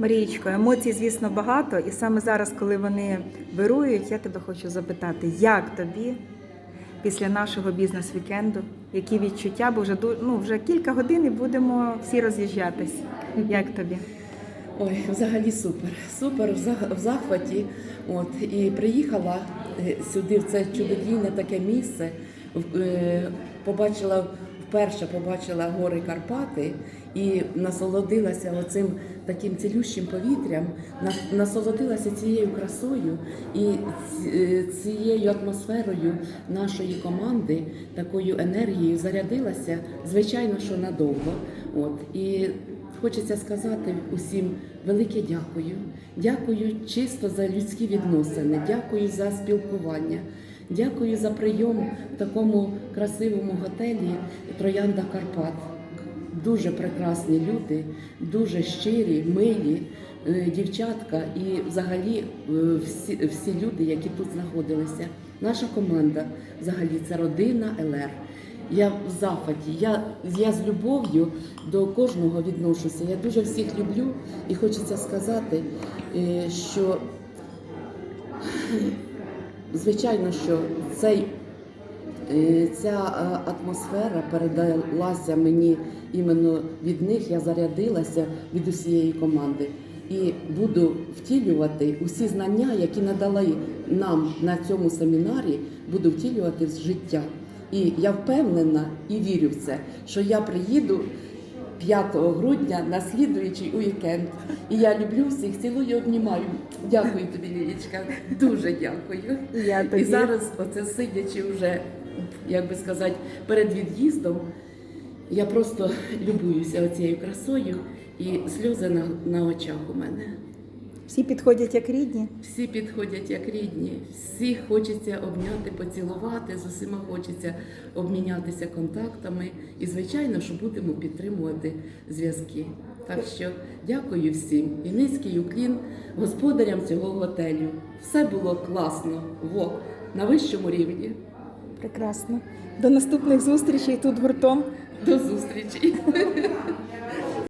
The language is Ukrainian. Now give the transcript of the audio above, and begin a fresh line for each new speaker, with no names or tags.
Марієчко, емоцій, звісно, багато, і саме зараз, коли вони вирують, я тебе хочу запитати, як тобі після нашого бізнес-вікенду, які відчуття, бо вже ну, вже кілька годин і будемо всі роз'їжджатись. Як тобі?
Ой, взагалі супер. Супер в зах- в захваті. От і приїхала е, сюди, в це чудодійне таке місце. е, Побачила вперше побачила гори Карпати і насолодилася оцим таким цілющим повітрям, на- насолодилася цією красою і е, цією атмосферою нашої команди, такою енергією зарядилася, звичайно, що надовго. От і Хочеться сказати усім велике дякую. Дякую чисто за людські відносини, дякую за спілкування, дякую за прийом в такому красивому готелі Троянда Карпат. Дуже прекрасні люди, дуже щирі, милі е, дівчатка і взагалі е, всі, всі люди, які тут знаходилися. Наша команда взагалі це родина ЛР. Я в захваті. Я, я з любов'ю до кожного відношуся. Я дуже всіх люблю і хочеться сказати, е, що звичайно, що цей, е, ця е, атмосфера передалася мені іменно від них. Я зарядилася від усієї команди. І буду втілювати усі знання, які надали нам на цьому семінарі, буду втілювати в життя. І я впевнена і вірю в це, що я приїду 5 грудня на слідуючий уікенд. І я люблю всіх, цілую, обнімаю. Дякую тобі, Лілічка. Дуже дякую.
Я тобі.
І зараз, оце сидячи вже, як би сказати, перед від'їздом, я просто любуюся оцією красою і сльози на, на очах у мене.
Всі підходять як рідні.
Всі підходять як рідні, всіх хочеться обняти, поцілувати, з усіма хочеться обмінятися контактами. І, звичайно, що будемо підтримувати зв'язки. Так що дякую всім і низький уклін господарям цього готелю. Все було класно, во, на вищому рівні.
Прекрасно. До наступних зустрічей тут гуртом.
До зустрічі!